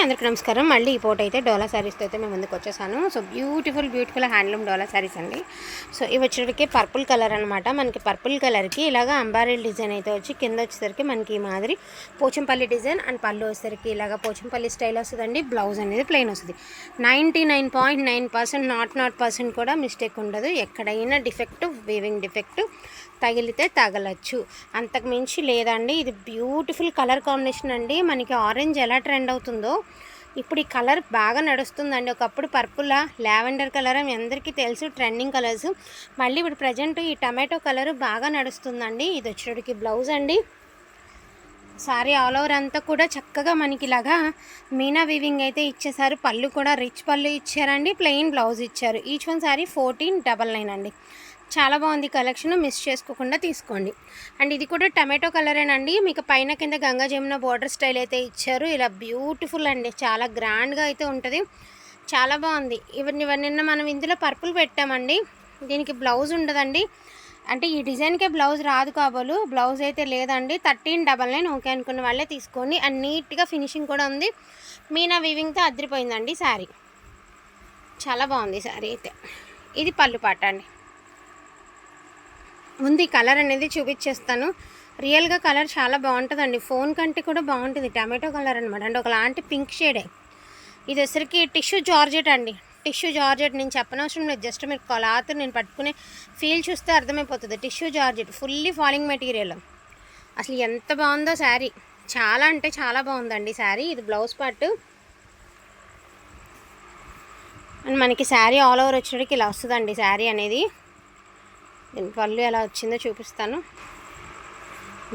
అందరికీ నమస్కారం. మళ్ళీ ఈ పూట అయితే డోలా శారీస్తో అయితే మేము ముందుకు వచ్చేసాను. So beautiful beautiful handloom Dola saris అండి. సో ఇవి వచ్చేటికి పర్పుల్ కలర్ అనమాట మనకి పర్పుల్ కలర్కి ఇలాగ అంబారీల్ డిజైన్ అయితే వచ్చి కింద వచ్చేసరికి మనకి ఈ మాదిరి పోచంపల్లి డిజైన్ అండ్ పళ్ళు వచ్చేసరికి ఇలాగ పోచంపల్లి స్టైల్ వస్తుందండి. బ్లౌజ్ అనేది ప్లెయిన్ వస్తుంది. Ninety nine point nine percent not not percent కూడా మిస్టేక్ ఉండదు. ఎక్కడైనా డిఫెక్ట్ వీవింగ్ డిఫెక్ట్ తగిలితే తగలచ్చు. అంతకుమించి లేదండి. ఇది బ్యూటిఫుల్ కలర్ కాంబినేషన్ అండి. మనకి ఆరెంజ్ ఎలా ట్రెండ్ అవుతుందో. ఇప్పుడు ఈ కలర్ బాగా నడుస్తుందండి. ఒకప్పుడు పర్పుల్ లావెండర్ కలర్ మీ అందరికీ తెలుసు. Trending colours. మళ్ళీ ఇప్పుడు ప్రజెంట్ ఈ టమాటో కలర్ బాగా నడుస్తుందండి. ఇది వచ్చేటికి బ్లౌజ్ అండి. సారీ ఆల్ ఓవర్ అంతా కూడా చక్కగా మనకి ఇలాగా మీనా వీవింగ్ అయితే ఇచ్చేసారు. పళ్ళు కూడా రిచ్ పళ్ళు ఇచ్చారండి. ప్లెయిన్ బ్లౌజ్ ఇచ్చారు. Each one sari fourteen double nine అండి. చాలా బాగుంది కలెక్షన్ మిస్ చేసుకోకుండా తీసుకోండి. అండ్ ఇది కూడా టమాటో కలరేనండి. మీకు పైన కింద గంగా జమున బార్డర్ స్టైల్ అయితే ఇచ్చారు. ఇలా బ్యూటిఫుల్ అండి. చాలా గ్రాండ్గా అయితే ఉంటుంది. చాలా బాగుంది. ఇవన్నీ నిన్న మనం ఇందులో పర్పుల్ పెట్టామండి. దీనికి బ్లౌజ్ ఉండదండి. అంటే ఈ డిజైన్కే బ్లౌజ్ రాదు కాబోలు. బ్లౌజ్ అయితే లేదండి. థర్టీన్ డబల్ నైన్ ఓకే అనుకున్న వాళ్ళే తీసుకోండి. అండ్ నీట్గా ఫినిషింగ్ కూడా ఉంది. మీనా వీవింగ్తో అదిరిపోయిందండి శారీ చాలా బాగుంది శారీ అయితే. ఇది పళ్ళు పాట అండి. ముందు ఈ కలర్ అనేది చూపించేస్తాను రియల్గా కలర్ చాలా బాగుంటుందండి. ఫోన్ కంటే కూడా బాగుంటుంది టమాటో కలర్ అనమాట అండి ఒకలాంటి పింక్ షేడే ఇది వచ్చరికి టిష్యూ జార్జెట్ అండి. టిష్యూ జార్జెట్ నేను చెప్పనవసరం లేదు. జస్ట్ మీరు క్లాత్ నేను పట్టుకునే ఫీల్ చూస్తే అర్థమైపోతుంది. Tissue georgette fully falling material అసలు ఎంత బాగుందో శారీ. చాలా అంటే చాలా బాగుందండి శారీ. ఇది బ్లౌజ్ పార్ట్ అండ్ మనకి శారీ ఆల్ ఓవర్ వచ్చేటికి ఇలా వస్తుందండి శారీ అనేది. దీని పళ్ళు ఎలా వచ్చిందో చూపిస్తాను.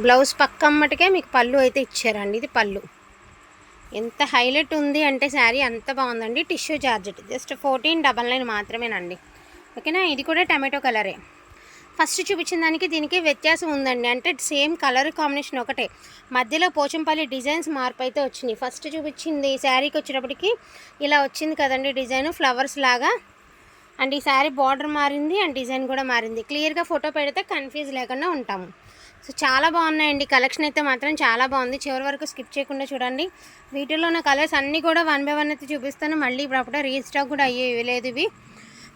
బ్లౌజ్ పక్కమ్మటికే మీకు పళ్ళు అయితే ఇచ్చారండి ఇది పళ్ళు. ఎంత హైలైట్ ఉంది అంటే శారీ అంత బాగుందండి tissue georgette. Just fourteen double nine మాత్రమేనండి. ఓకేనా? ఇది కూడా టమాటో కలరే. ఫస్ట్ చూపించిన దానికి దీనికి వ్యత్యాసం ఉందండి. అంటే సేమ్ కలర్ కాంబినేషన్ ఒకటే. మధ్యలో పోచంపల్లి డిజైన్స్ మార్పు అయితే వచ్చినాయి. ఫస్ట్ చూపించింది శారీకి వచ్చేటప్పటికి ఇలా వచ్చింది కదండి డిజైన్ ఫ్లవర్స్ లాగా. అండ్ ఈ శారీ బార్డర్ మారింది అండ్ డిజైన్ కూడా మారింది. క్లియర్గా ఫోటో పెడితే కన్ఫ్యూజ్ లేకుండా ఉంటాము. సో చాలా బాగున్నాయండి. కలెక్షన్ అయితే మాత్రం చాలా బాగుంది. చివరి వరకు స్కిప్ చేయకుండా చూడండి. వీటిలో ఉన్న కలర్స్ అన్నీ కూడా వన్ బై వన్ అయితే చూపిస్తాను. మళ్ళీ ఇప్పుడు రీస్టాక్ కూడా అయ్యేవి లేదు ఇవి.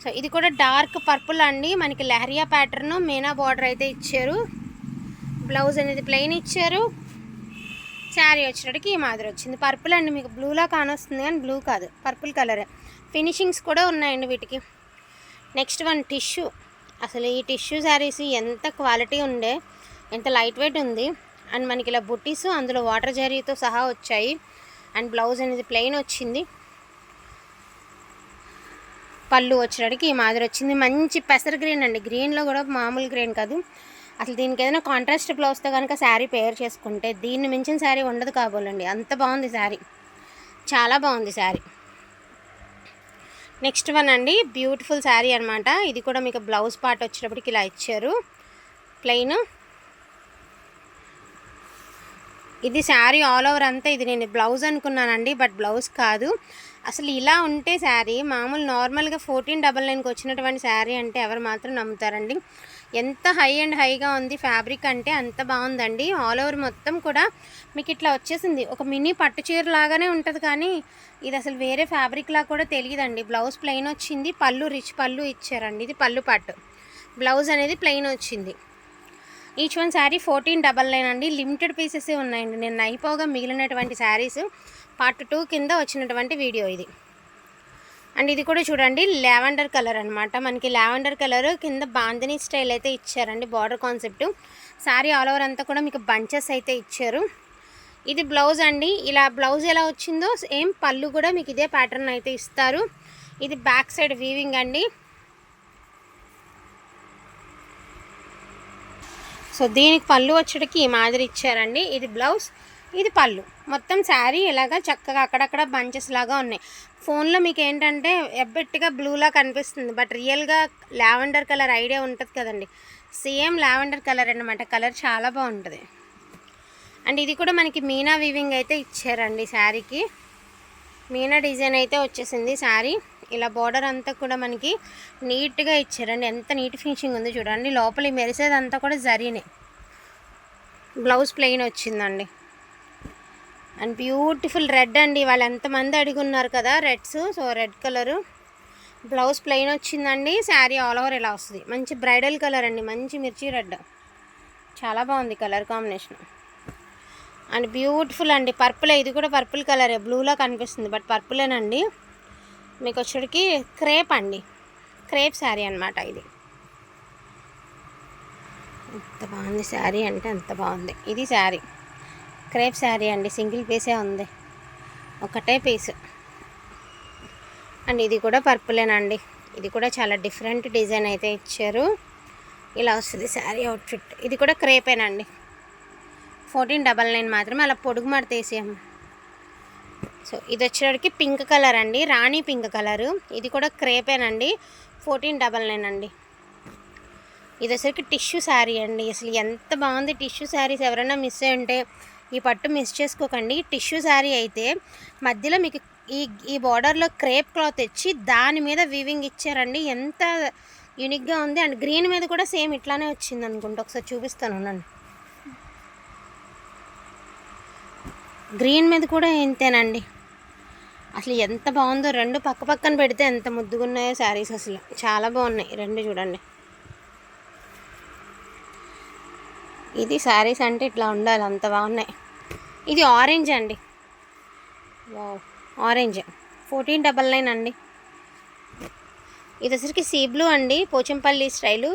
సో ఇది కూడా డార్క్ పర్పుల్ అండి. మనకి లెహరియా ప్యాటర్న్ మీనా బార్డర్ అయితే ఇచ్చారు. బ్లౌజ్ అనేది ప్లెయిన్ ఇచ్చారు. శారీ వచ్చేటప్పటికి ఈ మాదిరి వచ్చింది. పర్పుల్ అండి. మీకు బ్లూలా కానొస్తుంది కానీ బ్లూ కాదు. పర్పుల్ కలరే ఫినిషింగ్స్ కూడా ఉన్నాయండి వీటికి. Next one tissue. అసలు ఈ టిష్యూ శారీస్ ఎంత క్వాలిటీ ఉండే ఎంత లైట్ వెయిట్ ఉంది. అండ్ మనకి ఇలా బుట్టీస్ అందులో వాటర్ జరీతో సహా వచ్చాయి. అండ్ బ్లౌజ్ అనేది ప్లెయిన్ వచ్చింది. పళ్ళు వచ్చేటికి ఈ మాదిరి వచ్చింది. మంచి పెసర గ్రీన్ అండి. గ్రీన్లో కూడా మామూలు గ్రీన్ కాదు. అసలు దీనికి ఏదైనా కాంట్రాస్ట్ బ్లౌజ్తో కనుక శారీ పేర్ చేసుకుంటే దీన్ని మించిన శారీ ఉండదు కాబోలండి. అంత బాగుంది శారీ. చాలా బాగుంది శారీ. నెక్స్ట్ వన్ అండి బ్యూటిఫుల్ శారీ అనమాట ఇది కూడా మీకు బ్లౌజ్ పార్ట్ వచ్చేటప్పటికి ఇలా ఇచ్చారు. ప్లెయిన్ ఇది శారీ ఆల్ ఓవర్ అంతా ఇది నేను బ్లౌజ్ అనుకున్నానండి బట్ బ్లౌజ్ కాదు. అసలు ఇలా ఉంటే శారీ మామూలు నార్మల్గా ఫోర్టీన్ డబల్ నైన్కి వచ్చినటువంటి శారీ అంటే ఎవరు మాత్రం నమ్ముతారండి. ఎంత హై అండ్ హైగా ఉంది ఫ్యాబ్రిక్ అంటే అంత బాగుందండి. ఆల్ ఓవర్ మొత్తం కూడా మీకు ఇట్లా వచ్చేసింది. ఒక మినీ పట్టు చీర లాగానే ఉంటుంది కానీ ఇది అసలు వేరే ఫ్యాబ్రిక్లా కూడా తెలియదండి. బ్లౌజ్ ప్లెయిన్ వచ్చింది. పళ్ళు రిచ్ పళ్ళు ఇచ్చారండి. ఇది పళ్ళు పట్టు. బ్లౌజ్ అనేది ప్లెయిన్ వచ్చింది. Each one sari fourteen double nine అండి. లిమిటెడ్ పీసెస్ ఉన్నాయండి. నేను అయిపోగా మిగిలినటువంటి శారీస్ పార్ట్ టూ కింద వచ్చినటువంటి వీడియో ఇది. అండ్ ఇది కూడా చూడండి లావెండర్ కలర్ అనమాట మనకి లావెండర్ కలర్ కింద బాందిని స్టైల్ అయితే ఇచ్చారండి border concept. Sari all over అంతా కూడా మీకు బంచెస్ అయితే ఇచ్చారు. ఇది బ్లౌజ్ అండి. ఇలా బ్లౌజ్ ఎలా వచ్చిందో సేమ్ పళ్ళు కూడా మీకు ఇదే ప్యాటర్న్ అయితే ఇస్తారు. ఇది బ్యాక్ సైడ్ వీవింగ్ అండి. సో దీనికి పళ్ళు వచ్చేటికి ఈ మాదిరి ఇచ్చారండి. ఇది బ్లౌజ్ ఇది పళ్ళు. మొత్తం శారీ ఇలాగా చక్కగా అక్కడక్కడ బంచెస్ లాగా ఉన్నాయి. ఫోన్లో మీకు ఏంటంటే ఎబ్బెట్టిగా బ్లూలా కనిపిస్తుంది బట్ రియల్గా లావెండర్ కలర్ ఐడియా ఉంటుంది కదండి. సేమ్ లావెండర్ కలర్ అనమాట కలర్ చాలా బాగుంటుంది. అండ్ ఇది కూడా మనకి మీనా వీవింగ్ అయితే ఇచ్చారండి శారీకి. మీనా డిజైన్ అయితే వచ్చేసింది శారీ. ఇలా బార్డర్ అంతా కూడా మనకి నీట్గా ఇచ్చారండి. ఎంత నీట్ ఫినిషింగ్ ఉంది చూడండి. లోపల మెరిసేదంతా కూడా జరీనే. బ్లౌజ్ ప్లెయిన్ వచ్చిందండి. అండ్ బ్యూటిఫుల్ రెడ్ అండి. వాళ్ళు ఎంతమంది అడుగున్నారు కదా reds. So red colour. Blouse plain వచ్చిందండి. శారీ ఆల్ ఓవర్ ఇలా వస్తుంది. మంచి బ్రైడల్ కలర్ అండి. మంచి మిర్చి రెడ్. చాలా బాగుంది కలర్ కాంబినేషన్. అండ్ బ్యూటిఫుల్ అండి. పర్పుల్ ఇది కూడా పర్పుల్ కలరే. బ్లూలా కనిపిస్తుంది బట్ పర్పులేనండి. మీకు వచ్చేటికి క్రేప్ అండి. క్రేప్ శారీ అనమాట ఇది. ఎంత బాగుంది శారీ అంటే అంత బాగుంది. ఇది శారీ. క్రేప్ శారీ అండి సింగిల్ పీసే ఉంది. ఒకటే పీస్. అండ్ ఇది కూడా పర్పులేనండి. ఇది కూడా చాలా డిఫరెంట్ డిజైన్ అయితే ఇచ్చారు. ఇలా వస్తుంది శారీ అవుట్ఫిట్. ఇది కూడా క్రేపేనండి. ఫోర్టీన్ డబల్ నైన్ మాత్రమే అలా పొడుగు మడత వేసేయమ్మ సో ఇది వచ్చేటికి పింక్ కలర్ అండి రాణి పింక్ కలరు. ఇది కూడా క్రేపేనండి ఫోర్టీన్ డబల్ నైన్ అండి. ఇది వచ్చరికి టిష్యూ శారీ అండి. అసలు ఎంత బాగుంది టిష్యూ శారీస్ ఎవరైనా మిస్ అయి ఉంటే ఈ పట్టు మిస్ చేసుకోకండి. టిష్యూ శారీ అయితే మధ్యలో మీకు ఈ ఈ బార్డర్లో క్రేప్ క్లాత్ ఇచ్చి దాని మీద వీవింగ్ ఇచ్చారండి. ఎంత యూనిక్గా ఉంది. అండ్ గ్రీన్ మీద కూడా సేమ్ ఇట్లానే వచ్చింది అనుకుంటా. ఒకసారి చూపిస్తాను నన్ను గ్రీన్ మీద కూడా ఇంతేనండి. అసలు ఎంత బాగుందో. రెండు పక్క పక్కన పెడితే ఎంత ముద్దుగున్నాయో శారీస్ అసలు. చాలా బాగున్నాయి. రెండు చూడండి. ఇది శారీస్ అంటే ఇట్లా ఉండాలి అంత బాగున్నాయి. ఇది ఆరెంజ్ అండి. Wow orange fourteen double nine అండి. ఇది వచ్చరికి సీ బ్లూ అండి పోచంపల్లి స్టైలు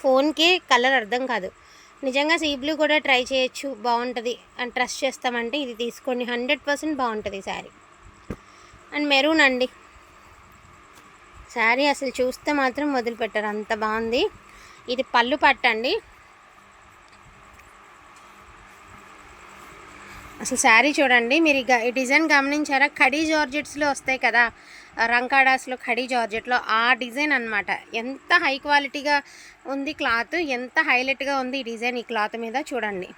ఫోన్కి కలర్ అర్థం కాదు. నిజంగా సీ బ్లూ కూడా ట్రై చేయొచ్చు బాగుంటుంది. అండ్ ట్రస్ట్ చేస్తామంటే ఇది తీసుకోండి హండ్రెడ్ పర్సెంట్ బాగుంటుంది శారీ. అండ్ మెరూన్ అండి. శారీ అసలు చూస్తే మాత్రం వదిలిపెట్టారు అంత బాగుంది. ఇది పళ్ళు పట్టండి. అసలు శారీ చూడండి మీరు ఇక ఈ డిజైన్ గమనించారా? ఖడీ జార్జెట్స్లో వస్తాయి కదా రంకాడాస్లో ఖడీ జార్జెట్లో ఆ డిజైన్ అనమాట ఎంత హై క్వాలిటీగా ఉంది క్లాత్ ఎంత హైలైట్గా ఉంది ఈ డిజైన్ ఈ క్లాత్ మీద చూడండి.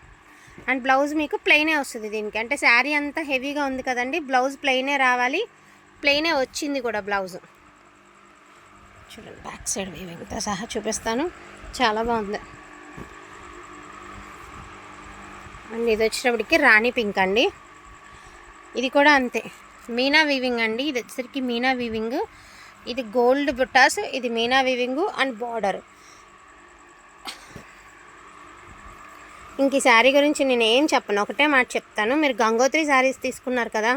అండ్ బ్లౌజ్ మీకు ప్లెయినే వస్తుంది దీనికి. అంటే శారీ అంతా హెవీగా ఉంది కదండి బ్లౌజ్ ప్లెయినే రావాలి ప్లెయినే వచ్చింది కూడా బ్లౌజ్. చూడండి బ్యాక్ సైడ్ వీవింగ్తో సహా చూపిస్తాను. చాలా బాగుంది. అండ్ ఇది వచ్చేటప్పటికి రాణి పింక్ అండి. ఇది కూడా అంతే. మీనా వీవింగ్ అండి. ఇది వచ్చేసరికి మీనా వీవింగ్. ఇది గోల్డ్ బుట్టాస్ ఇది మీనా వీవింగ్ అండ్ బార్డర్. ఇంక ఈ శారీ గురించి నేను ఏం చెప్పను. ఒకటే మాట చెప్తాను. మీరు గంగోత్రి శారీస్ తీసుకున్నారు కదా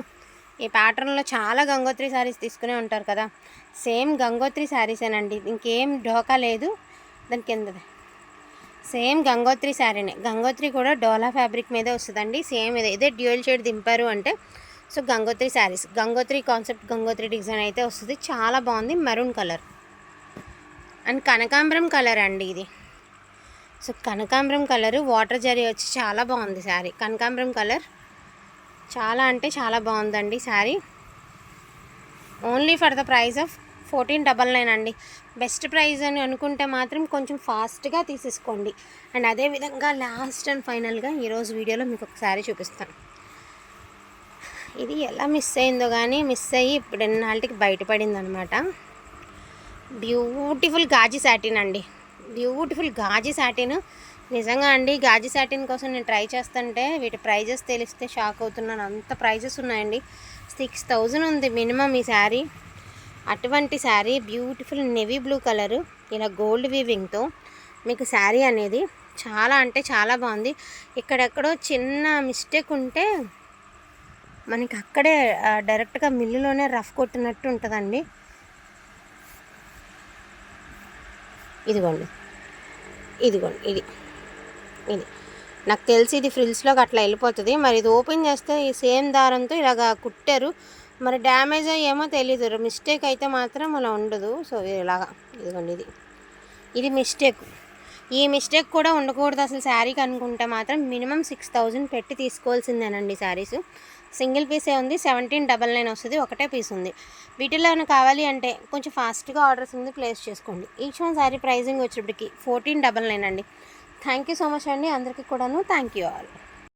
ఈ ప్యాటర్న్లో చాలా గంగోత్రి శారీస్ తీసుకునే ఉంటారు కదా సేమ్ గంగోత్రి శారీసేనండి. ఇంకేం ఢోకా లేదు. దాని కిందది. సేమ్ గంగోత్రి శారీనే. గంగోత్రి కూడా డోలా ఫ్యాబ్రిక్ మీదే వస్తుందండి. సేమ్ ఇదే ఇదే డ్యూయల్ షేడ్ దింపారు అంటే so Gangotri saris. Gangotri concept Gangotri design అయితే వస్తుంది. చాలా బాగుంది. Maroon colour. అండ్ కనకాంబరం కలర్ అండి ఇది. సో కనకాంబరం కలర్ వాటర్ జరీ వచ్చి చాలా బాగుంది శారీ. కనకాంబరం కలర్ చాలా అంటే చాలా బాగుందండి sari. Only for the price of fourteen double nine అండి. బెస్ట్ ప్రైజ్ అని అనుకుంటే మాత్రం కొంచెం ఫాస్ట్గా తీసేసుకోండి. అండ్ అదేవిధంగా లాస్ట్ అండ్ ఫైనల్గా ఈరోజు వీడియోలో మీకు ఒకసారి చూపిస్తాను. ఇది ఎలా మిస్ అయిందో కానీ మిస్ అయ్యి ఇప్పుడు ఎన్నాళ్ళకి బయటపడింది అనమాట బ్యూటిఫుల్ గాజీ సాటిన్ అండి. బ్యూటిఫుల్ గాజీ సాటిన్ నిజంగా అండి గాజీ సాటిన్ కోసం నేను ట్రై చేస్తుంటే వీటి ప్రైజెస్ తెలిస్తే షాక్ అవుతున్నాను. అంత ప్రైజెస్ ఉన్నాయండి. సిక్స్ థౌజండ్ ఉంది మినిమం ఈ శారీ అటువంటి sari beautiful navy blue colour ఇలా గోల్డ్ వీవింగ్తో మీకు శారీ అనేది చాలా అంటే చాలా బాగుంది. ఇక్కడెక్కడో చిన్న మిస్టేక్ ఉంటే మనకి అక్కడే డైరెక్ట్గా మిల్లులోనే రఫ్ కొట్టినట్టు ఉంటుందండి. ఇదిగోండి. ఇదిగోండి ఇది. ఇది. నాకు తెలిసి ఇది ఫ్రిల్స్లోకి అట్లా వెళ్ళిపోతుంది. మరి ఇది ఓపెన్ చేస్తే ఈ సేమ్ దారంతో ఇలాగ కుట్టారు. మరి డ్యామేజ్ అయ్యేమో తెలీదు. మిస్టేక్ అయితే మాత్రం అలా ఉండదు. సో ఇలాగా. ఇదిగోండి ఇది. ఇది మిస్టేక్ ఈ మిస్టేక్ కూడా ఉండకూడదు అసలు శారీకి అనుకుంటే మాత్రం. మినిమం సిక్స్ థౌజండ్ పెట్టి తీసుకోవాల్సిందేనండి శారీస్. సింగిల్ పీసే ఉంది. సెవెంటీన్ డబల్ నైన్ వస్తుంది. ఒకటే పీస్ ఉంది. వీటిలో ఏమైనా కావాలి అంటే కొంచెం ఫాస్ట్గా ఆర్డర్స్ ఉంది ప్లేస్ చేసుకోండి. ఈచ్ వన్ శారీ ప్రైజింగ్ వచ్చేప్పటికి ఫోర్టీన్ డబల్ నైన్ అండి. థ్యాంక్ యూ సో మచ్ అండి. అందరికీ కూడాను థ్యాంక్ యూ ఆల్